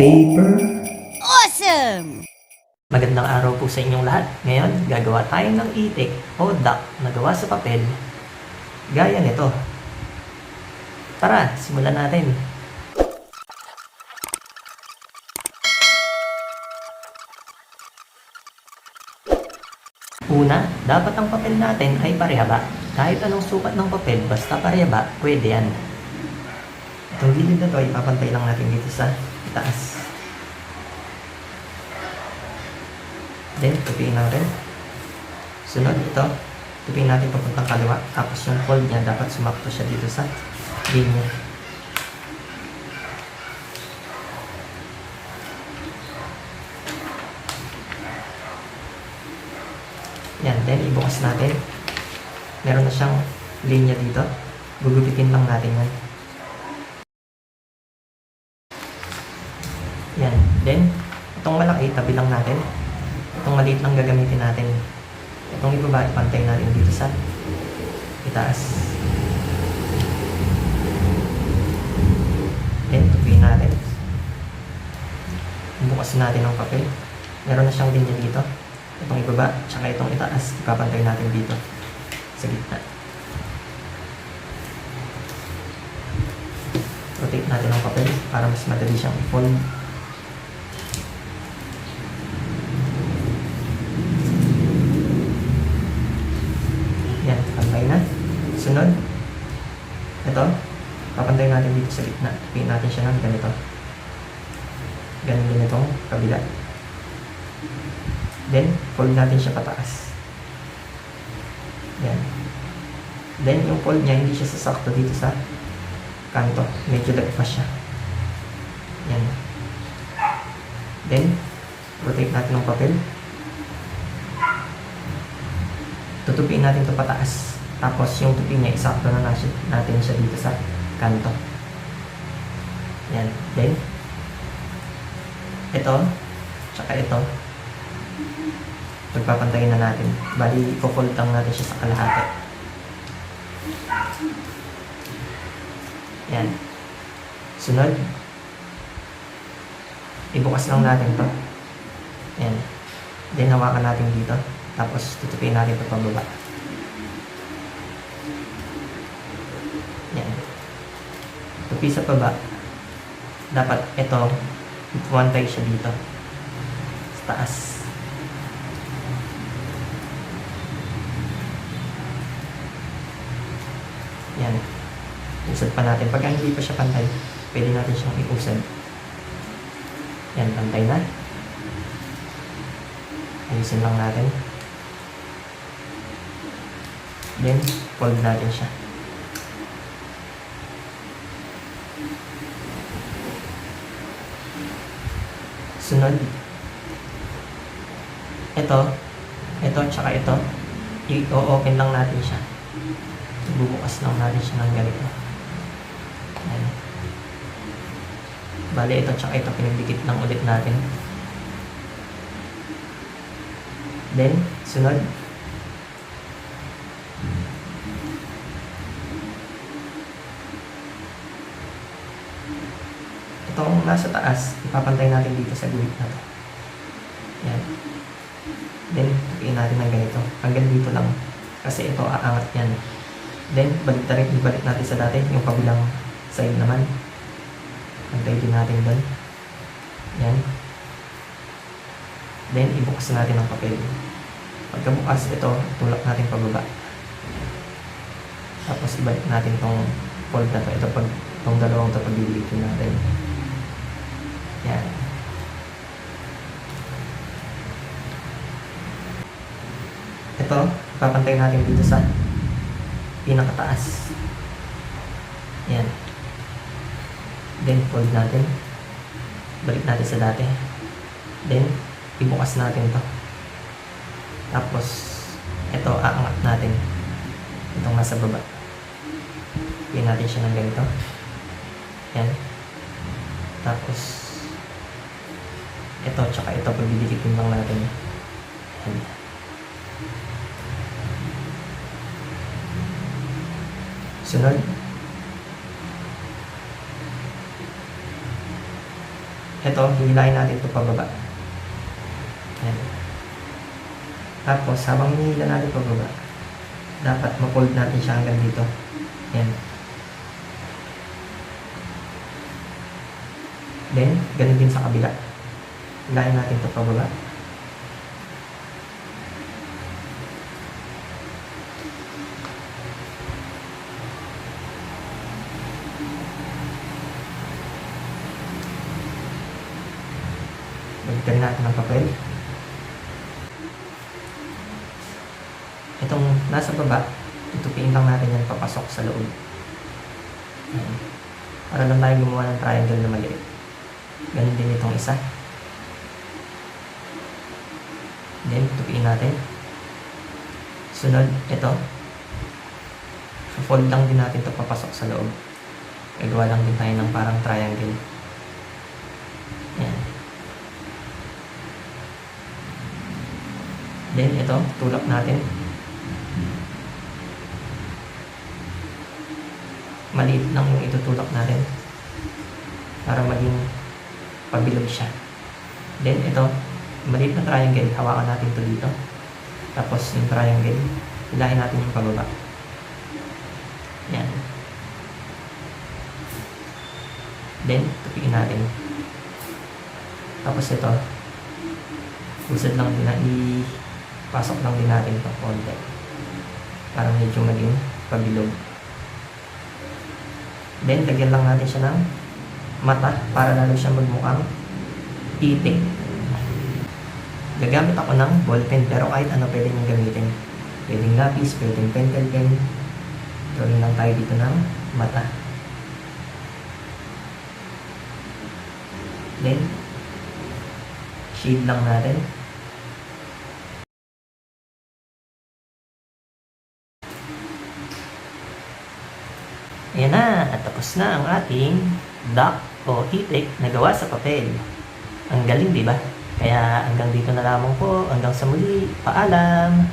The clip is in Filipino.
paper. Awesome! Magandang araw po sa inyong lahat. Ngayon, gagawa tayo ng itik o duck na gawa sa papel. Gaya nito. Tara, simulan natin. Una, dapat ang papel natin ay parehaba. Kahit anong sukat ng papel, basta parehaba, pwede yan. Itong gilid na to, ipapantay lang natin dito sa itaas. Then, tupiin natin. Sunod ito, tupiin natin papuntang kaliwa. Tapos yung fold niya, dapat sumakto siya dito sa linya. Yan, then ibukas natin. Meron na siyang linya dito. Gugupitin lang natin. Yan, malaki, tabi lang natin. Itong maliit lang gagamitin natin. Itong ibaba, ipantay natin dito sa itaas. Then, tupiin natin. Bukas natin ang papel. Meron na siyang linya dito. Itong ibaba, tsaka itong itaas, ipapantay natin dito sa gitna. Rotate natin ang papel para mas madali siyang i-fold. Yan, pantay na. Sunod. Ito, papantay natin dito sa gitna. Tupiin natin siya ng ganito. Ganun din itong kabila. Then, fold natin siya pataas. Yan. Then, yung fold niya, hindi siya sasakto dito sa kanto. Medyo lagpas siya. Yan. Then, rotate natin ng papel. Tutupin natin ito pataas. Tapos, yung tupi niya, isakto na natin, siya dito sa kanto. Yan. Then, ito, tsaka ito, pagpapantayin na natin. Bali, ipofold lang natin siya sa kalahati. Yan. Sunod. Ibukas lang natin to. Yan. Then, hawakan natin dito. Tapos, tutupin natin ito pababa. Yan. Tupi sa baba. Dapat ito, pantay siya dito. Sa taas. Yan. Usad pa natin. Pag hindi pa siya pantay, pwede natin siyang iusad. Yan, pantay na. Ayusin lang natin. Then, fold natin siya. Sunod. Ito. Ito, tsaka ito. I-open lang natin siya. Bubukas lang natin siya ng ganito. Ayan. Bale, ito tsaka ito pinagdikit lang ulit natin. Then, sunod. Itong nasa taas, ipapantay natin dito sa guhit na to. Yan. Then, tupiin natin ng ganito. Hanggang dito lang. Kasi ito, aangat yan. Then, balik na rin, ibalik natin sa dati, yung kabilang side naman. Antay din natin doon. Yan. Then, ibukas natin ang papel. Pagkabukas, ito, tulak natin pababa. Tapos, ibalik natin tong fold na to. Ito, pag, tong dalawang to, pagbibigyan natin. Yan. Ito, papantay natin dito sa pinakataas. Yan. Then, fold natin. Balik natin sa dati. Then, ibukas natin to. Tapos, ito, aangat natin. Itong nasa baba. Pin natin siya ng ganito. Yan. Tapos, ito, tsaka ito, pagdidikitin lang natin. Yan. Sunod. ito, hihilahin natin ito pababa. Yan. Tapos, habang hinihila natin pababa, dapat ma-fold natin siya hanggang dito. Yan. Then, ganun din sa kabila. Hilahin natin ito pababa. Balikan natin ang papel. Itong nasa baba, tutupiin lang natin yan papasok sa loob. Ayan. Para lang tayo gumawa ng triangle na maliit. Ganun din itong isa. Then, tupiin natin. Sunod, ito. Fold lang din natin ito papasok sa loob. Gagawa lang din tayo ng parang triangle. Yan. Then, ito, tulak natin. Maliit lang yung itutulak natin. Para maging pabilog siya. Then, ito, maliit na triangle. Hawakan natin to dito. Tapos, yung triangle, hilahin natin yung pababa. Yan. Then, tupiin natin. Tapos ito, usad lang din na i-pasok lang din natin ito konti. Para medyo maging pabilog. Then, lagyan lang natin siya ng mata para lalo siya magmukhang itik. Gagamit ako ng ballpen pero kahit ano pwede niyong gamitin. Pwedeng lapis, pwedeng pentel pen. Gawin lang tayo dito ng mata. Then, shade lang natin. Ayan na, at tapos na ang ating duck o itik na gawa sa papel. Ang galing, di ba? Kaya hanggang dito na lamang po. Hanggang sa muli. Paalam!